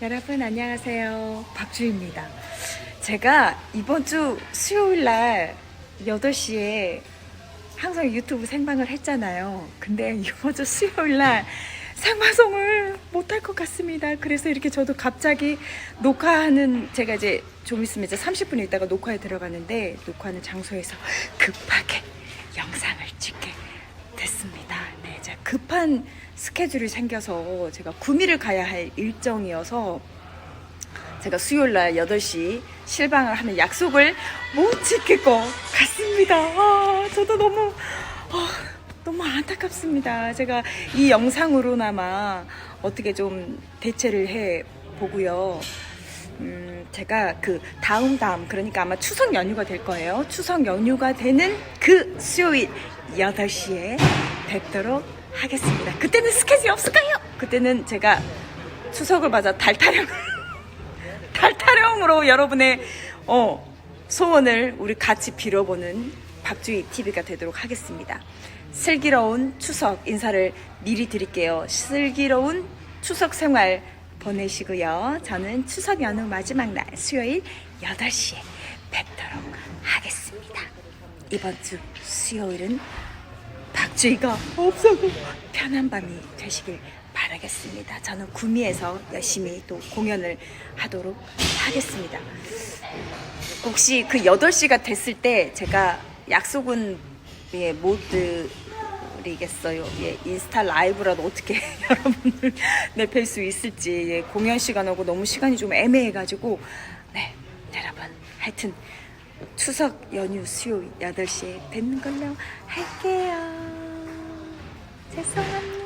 여러분 안녕하세요. 박주입니다. 제가 이번 주 수요일 날 8시에 항상 유튜브 생방을 했잖아요. 근데 이번 주 수요일 날 생방송을 못할 것 같습니다. 그래서 이렇게 저도 갑자기 녹화하는 제가 이제 좀 있으면 이제 30분 있다가 녹화에 들어가는데 녹화하는 장소에서 급하게 영상을 찍게 됐습니다. 네, 제가 급한 스케줄이 생겨서 제가 구미를 가야 할 일정이어서 제가 수요일 날 8시 실방을 하는 약속을 못 지킬 것 같습니다. 아, 저도 너무, 아, 너무 안타깝습니다. 제가 이 영상으로나마 어떻게 좀 대체를 해 보고요. 음, 제가 그 다음 다음 그러니까 아마 추석 연휴가 될 거예요. 추석 연휴가 되는 그 수요일 8시에 뵙도록 하겠습니다. 그때는 스케줄이 없을까요? 그때는 제가 추석을 맞아 달타령 달타령으로 여러분의 어, 소원을 우리 같이 빌어보는 박주희 TV가 되도록 하겠습니다. 슬기로운 추석 인사를 미리 드릴게요. 슬기로운 추석 생활 보내시고요. 저는 추석 연휴 마지막 날 수요일 8시에 뵙도록 하겠습니다. 이번 주 수요일은 박주희가 없어도 편한 밤이 되시길 바라겠습니다. 저는 구미에서 열심히 또 공연을 하도록 하겠습니다. 혹시 그 8시가 됐을 때 제가 약속은 예, 못 드리겠어요. 예, 인스타 라이브라도 어떻게 여러분을 내뵐 수 있을지 예, 공연 시간하고 너무 시간이 좀 애매해가지고 네 여러분 하여튼 추석 연휴 수요일 8시에 뵙는 걸로 할게요. 죄송합니다.